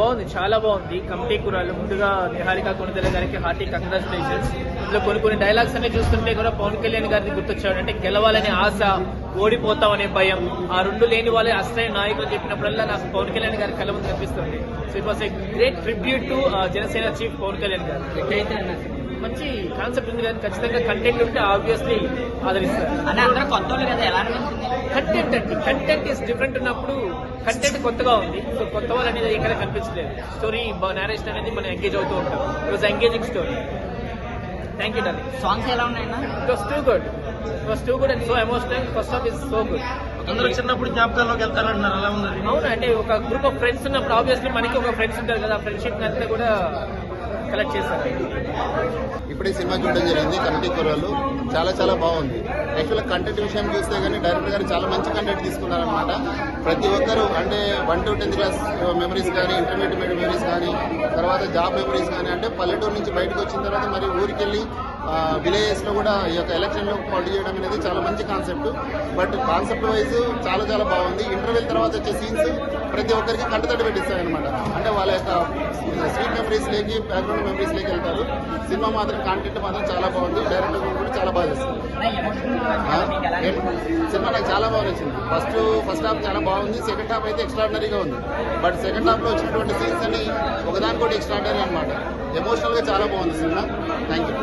బాగుంది చాలా బాగుంది. కమిటీ కూరలు ముందుగా నిహారిక కొనిదెల గారికి హార్టీ కంగ్రాచులేషన్స్ ఇందులో కొన్ని కొన్ని డైలాగ్స్ అన్ని చూస్తుంటే కూడా పవన్ కళ్యాణ్ గారిని గుర్తొచ్చాడు అంటే గెలవాలనే ఆశ ఓడిపోతామనే భయం. ఆ రెండు లేని వాళ్ళే అసలైన నాయకులు చెప్పినప్పుడల్లా నాకు పవన్ కళ్యాణ్ గారి కళ్ళ ముందు కనిపిస్తుంది. So it was a great tribute to Janasena chief Pawan Kalyan garu. మంచి కాన్సెప్ట్ ఉంది కానీ ఖచ్చితంగా కంటెంట్ ఉంటే ఆబ్వియస్లీ ఆదరిస్తారు. కంటెంట్ అండి కంటెంట్ ఇస్ డిఫరెంట్ ఉన్నప్పుడు కంటెంట్ కొత్తగా ఉంది. సో కొత్త వాళ్ళు అనేది ఎక్కడ కనిపించలేదు. స్టోరీ నేరేషన్ అనేది మనం ఎంగేజ్ అవుతూ ఉంటాం. It was engaging story thank you darling songs ఎలా ఉన్నాయన్నా it was too good it was too good and so emotional first of is so good అందరూ చిన్నప్పుడు జ్ఞాపకాల్లోకి వెళ్తారంటున్నారు. అలా ఉంది. అవును అంటే ఒక గ్రూప్ ఆఫ్ ఫ్రెండ్స్ ఉన్నప్పుడు ఆబ్వియస్లీ మనకి ఒక ఫ్రెండ్స్ ఉంటారు కదా. ఫ్రెండ్షిప్ అంతా కూడా కలెక్ట్ చేశారు. ఇప్పుడే సినిమా చూడడం జరిగింది కమిటీ కుర్రాలు చాలా చాలా బాగుంది. యాక్చువల్గా కంటెంట్ విషయం చూస్తే కానీ డైరెక్టర్ గారు చాలా మంచి కంటెంట్ తీసుకున్నారనమాట ప్రతి ఒక్కరు అంటే one to tenth class memories కానీ ఇంటర్మీడియట్ మెమరీస్ కానీ తర్వాత జాబ్ మెమరీస్ కానీ అంటే పల్లెటూరు నుంచి బయటకు వచ్చిన తర్వాత మరి ఊరికి వెళ్ళి విలేజెస్లో కూడా ఈ యొక్క ఎలక్షన్లో పోటీ చేయడం అనేది చాలా మంచి కాన్సెప్ట్ బట్ కాన్సెప్ట్ వైజ్ చాలా చాలా బాగుంది. ఇంటర్వెల్ తర్వాత వచ్చే సీన్స్ ప్రతి ఒక్కరికి కంటతడి పెట్టిస్తాయి అనమాట అంటే వాళ్ళ యొక్క స్వీట్ మెమరీస్ లేకి బ్యాక్గ్రౌండ్ మెమరీస్ లేకి వెళ్తారు. సినిమా మాత్రం కాంటెంట్ మాత్రం చాలా బాగుంది. డైరెక్టర్ కూడా చాలా బాగా చేస్తుంది సినిమా నాకు చాలా బాగా నచ్చింది. ఫస్ట్ ఫస్ట్ హాఫ్ చాలా బాగుంది. సెకండ్ హాఫ్ అయితే ఎక్స్ట్రాడినరీగా ఉంది. బట్ సెకండ్ హాఫ్లో వచ్చినటువంటి సీన్స్ అన్ని ఒకదానికోటి ఎక్స్ట్రాడినరీ అనమాట ఎమోషనల్గా చాలా బాగుంది cinema. Thank you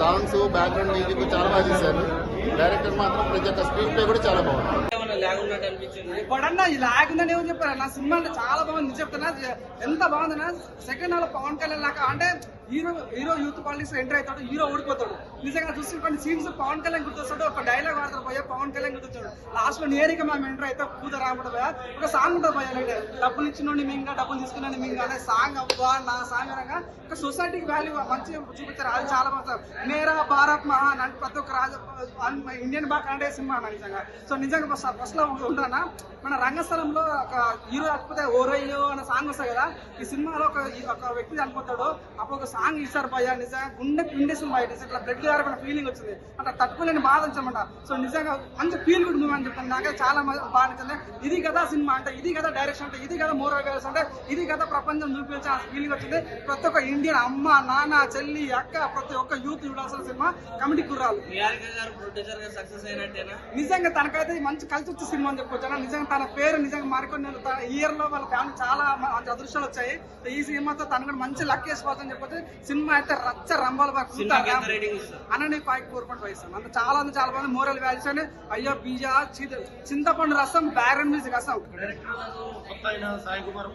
songs background music చాలా బాగా చేశారు. డైరెక్టర్ మాత్రం ప్రతి ఒక్క స్క్రీన్ ప్లే కూడా చాలా బాగుంది. ఇప్పుడన్నా ఇలా ఆగిందని ఏమని చెప్పారు? నా సినిమా అంటే చాలా బాగుంది. నిజం చెప్తున్నా ఎంత బాగుందన్నా సెకండ్ హాల్ పవన్ కళ్యాణ్ లాగా అంటే hero hero youth politics enter అవుతాడు హీరో ఓడిపోతాడు. నిజంగా చూసి కొన్ని సీన్స్ పవన్ కళ్యాణ్ గుర్తొస్తాడు ఒక డైలాగ్ వాడతాడు పోయా పవన్ కళ్యాణ్ గుర్తొచ్చాడు. లాస్ట్లో నేరుగా మేము ఎంటర్ అయితే కూత రాకుండా పోయా ఒక సాంగ్ ఉంటుంది పోయా అంటే డబ్బులు ఇచ్చిన మింగా డబ్బులు తీసుకున్నాను మింగా అనే సాంగ్ అవ్వా నా సాంగ్ అనగా ఒక సొసైటీకి వాల్యూ మంచి చూపించారు అది చాలా బాగా మేరా భారత్ మహాన్ అంటే ప్రతి ఒక్క రాజ ఇండియన్ బాగా అంటే సినిమా అన్న నిజంగా. సో నిజంగా ఫస్ట్లో ఉంటానా మన రంగస్థలంలో ఒక హీరో లేకపోతే ఓరయ్యో అనే సాంగ్ వస్తాయి కదా. ఈ సినిమాలో ఒక ఒక వ్యక్తి చనిపోతాడు. అప్పుడు ఒక సాంగ్ ఇస్తారు భయ నిజంగా గుండె పిండేసింది బయట ఇట్లా బ్లడ్ గారిపోయిన ఫీలింగ్ వచ్చింది. అంటే తట్టుకోలేని బాధ వచ్చామంట సో నిజంగా మంచి ఫీల్ గుడ్ మూవీ అని చెప్తాను నాకైతే చాలా బాగా నచ్చింది. ఇది కదా సినిమా అంటే ఇది కదా డైరెక్షన్ అంటే ఇది కదా మోరల్ వ్యాల్యూస్ అంటే ఇది కదా ప్రపంచం చూపించే ఫీలింగ్ వచ్చింది. ప్రతి ఒక్క ఇండియన్ అమ్మ నాన్న చెల్లి అక్క ప్రతి ఒక్క యూత్ చూడాల్సిన సినిమా కమిటీ కుర్రాలు సక్సెస్ అయినట్టేనా? నిజంగా తనకైతే మంచి కలిసి వచ్చే సినిమా అని చెప్పొచ్చు అన్న. నిజంగా తన పేరు నిజంగా మరికొన్ని ఇయర్లో వాళ్ళ ఫ్యామిలీ చాలా మంచి అదృష్టాలు వచ్చాయి. ఈ సినిమాతో తను కూడా మంచి లక్ వేసుకోవచ్చు అని చెప్పొచ్చు సినిమా అయితే రచ్చ రంబాల అన్న నేను ఫైవ్ ఫోర్ పాయింట్ ఫైవ్ ఇస్తాను అంటే చాలా అంటే చాలా మంది మోరల్ వాల్యూస్ అని అయ్యో బీజా చింతపండు రసం బ్యారన్ మ్యూజిక్ రసం. కుమార్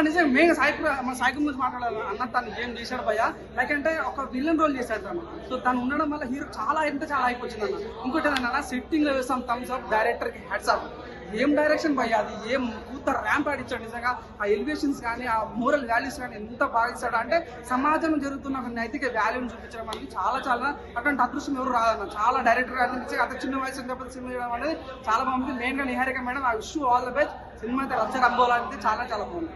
నిజంగా మెయిన్ సాయి కు- మన సాయి గురించి మాట్లాడాలి. అన్న తను ఏం చేశాడు భయ్య? లైక్ అంటే ఒక విలన్ రోల్ చేశాడు తను. సో తను ఉండడం వల్ల హీరో చాలా ఎంత చాలా అయిపోయింది అన్న ఇంకోటి ఏంటన్నా సెట్టింగ్లో వేసాం థమ్స్ అప్ డైరెక్టర్కి హెడ్స్ అప్ ఏం డైరెక్షన్ భయ్య అది? ఏం కూత ర్యాంప్ ఆడించాడు నిజంగా ఆ ఎలివేషన్స్ కానీ ఆ మోరల్ వాల్యూస్ కానీ ఎంత బాగా ఇస్తాడు? అంటే సమాజంలో జరుగుతున్న ఒక నైతిక వాల్యూని చూపించడం అనేది చాలా చాలా అటువంటి అదృష్టం ఎవరు రాదన్న. చాలా డైరెక్టర్ గారు నిజంగా అంత చిన్న వయసు ఉన్నప్పుడు సినిమా చేయడం అనేది చాలా బాగుంది. మెయిన్ నిహారిక మేడం ఆ wish you all the best cinema అయితే రచ్చ రంబోలా అనేది చాలా చాలా బాగుంది.